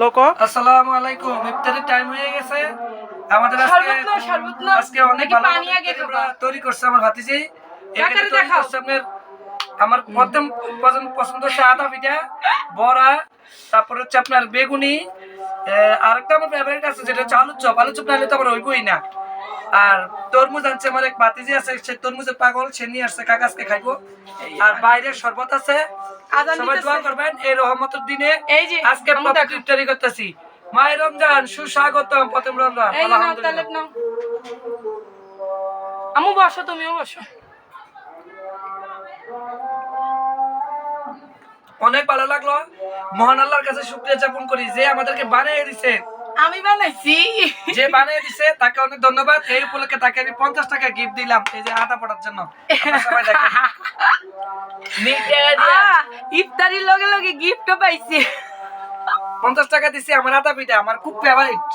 লোক। আসসালামু আলাইকুম। ইফতারের টাইম হয়ে গেছে। আমাদের আজকে। আজকে অনেক ভালো পানি আগে তৈরি করছে আমার ভাতিজি। এখানে কাকারে তৈরি দেখাও। আপনার আমার প্রথম পছন্দ পছন্দ হচ্ছে আদা পিঠা বড়া তারপর হচ্ছে আপনার বেগুনি আরেকটা আমার ফেভারিট আছে যেটা হচ্ছে আলুর চপ। আলুর চপ না হলে তো আমার হইবই না। আর তরমুজ আনছে আমার এক ভাতিজি আছে সে তরমুজের পাগল সে নিয়ে আসছে কাকাজকে খাইবো। আর বাইরে শরবত আছে সবাই দোয়া করবেন এই রহমতের দিনে এই যে, আজকে আমি করতেছি। রমজান সুস্বাগতম প্রথম রমজান। বসো তুমিও বসো। অনেক ভালো লাগল। মহান আল্লাহর কাছে শুক্রিয়া যাপন করি যে আমাদেরকে বানিয়ে দিছে। আমি বানাইছি। যে বানিয়ে দিছে তাকে অনেক ধন্যবাদ। এই উপলক্ষে তাকে আমি পঞ্চাশ টাকা গিফট দিলাম এই যে আটা পড়ার জন্য। সবাই দেখেন। ইফতারির লগে লগে গিফটও পাইছি। পঞ্চাশ টাকা দিছি আমার আটা পিঠা আমার খুব ফেভারিট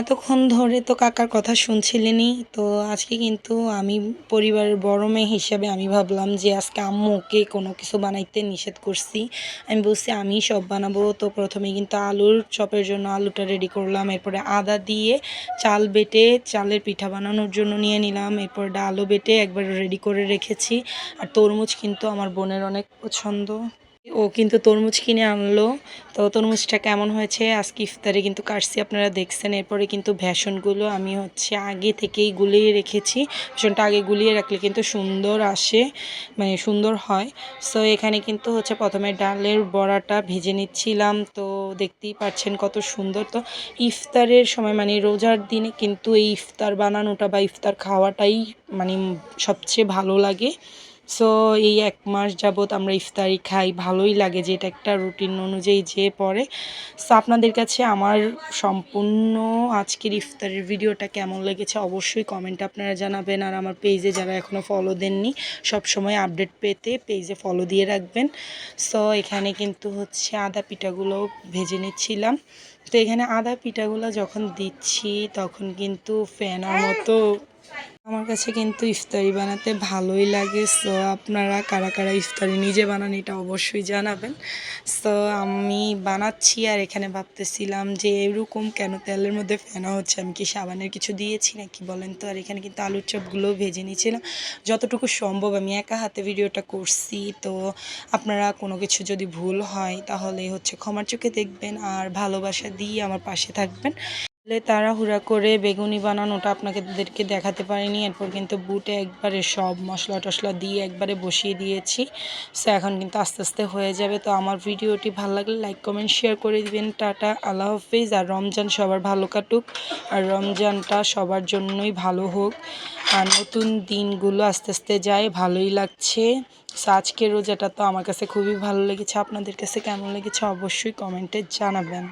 এতক্ষণ ধরে তো কাকার কথা শুনছিলেনই তো আজকে কিন্তু আমি পরিবারের বড় মেয়ে হিসাবে আমি ভাবলাম যে আজকে আম্মুকে কোনো কিছু বানাইতে নিষেধ করছি। আমি বলছি আমি সব বানাবো। তো প্রথমে কিন্তু আলুর চপের জন্য আলুটা রেডি করলাম এরপরে আদা দিয়ে চাল বেটে চালের পিঠা বানানোর জন্য নিয়ে নিলাম এরপর ডালও বেটে একবার রেডি করে রেখেছি। আর তরমুজ কিন্তু আমার বোনের অনেক পছন্দ। ও কিন্তু তরমুজ কিনে আনলো। তো তরমুজটা কেমন হয়েছে? আজকে ইফতারে কিন্তু কাটছি, আপনারা দেখছেন। এরপরে কিন্তু ভ্যাসনগুলো আমি হচ্ছে আগে থেকেই গুলিয়ে রেখেছি। ভ্যাসনটা আগে গুলিয়ে রাখলে কিন্তু সুন্দর আসে মানে সুন্দর হয়। সো এখানে কিন্তু হচ্ছে প্রথমে ডালের বড়াটা ভেজে নিচ্ছিলাম। তো দেখতেই পাচ্ছেন কত সুন্দর। তো ইফতারের সময় মানে রোজার দিনে কিন্তু এই ইফতার বানানোটা বা ইফতার খাওয়াটাই মানে সবচেয়ে ভালো লাগে। সো এই এক মাস যাবৎ আমরা ইফতারি খাই, ভালোই লাগে যে এটা একটা রুটিন অনুযায়ী যে পড়ে। সো আপনাদের কাছে আমার সম্পূর্ণ আজকের ইফতারের ভিডিওটা কেমন লেগেছে অবশ্যই কমেন্ট আপনারা জানাবেন। আর আমার পেজে যারা এখনও ফলো দেননি সব সময় আপডেট পেতে পেজে ফলো দিয়ে রাখবেন। সো এখানে কিন্তু হচ্ছে আদা পিঠাগুলো ভেজে নিচ্ছিলাম। তো, এখানে আদা পিঠাগুলো যখন দিচ্ছি, তখন কিন্তু ফেনার মতো আমার কাছে কিন্তু ইফতারি বানাতে ভালোই লাগে সো আপনারা কারা কারা ইফতারি নিজে বানান এটা অবশ্যই জানাবেন। সো আমি বানাচ্ছি আর এখানে ভাবতেছিলাম যে এরকম কেন তেলের মধ্যে ফেনা হচ্ছে? আমি কি সাবানের কিছু দিয়েছি নাকি বলেন তো? আর এখানে কিন্তু আলুর চপগুলোও ভেজে নিয়েছিলাম। যতটুকু সম্ভব আমি একা হাতে ভিডিওটা করছি, তো আপনারা কোনো কিছু যদি ভুল হয় তাহলে হচ্ছে ক্ষমার চোখে দেখবেন আর ভালোবাসা দিয়ে আমার পাশে থাকবেন। তাড়াহুড়া করে বেগুনি বানানোটা আপনাদেরকে দেখাতে পারিনি। এরপর কিন্তু বুটে একবারে সব মশলা টশলা দিয়ে একবারে বসিয়ে দিয়েছি। সো এখন কিন্তু আস্তে আস্তে হয়ে যাবে। তো আমার ভিডিওটি ভালো লাগলে লাইক কমেন্ট শেয়ার করে দিবেন। টাটা, আল্লাহ হাফিজ। আর রমজান সবার ভালো কাটুক। আর রমজানটা সবার জন্যই ভালো হোক। আর নতুন দিনগুলো আস্তে আস্তে যায়, ভালোই লাগছে। সো আজকের রোজাটা তো আমার কাছে খুবই ভালো লেগেছে। আপনাদের কাছে কেমন লেগেছে অবশ্যই কমেন্টে জানাবেন।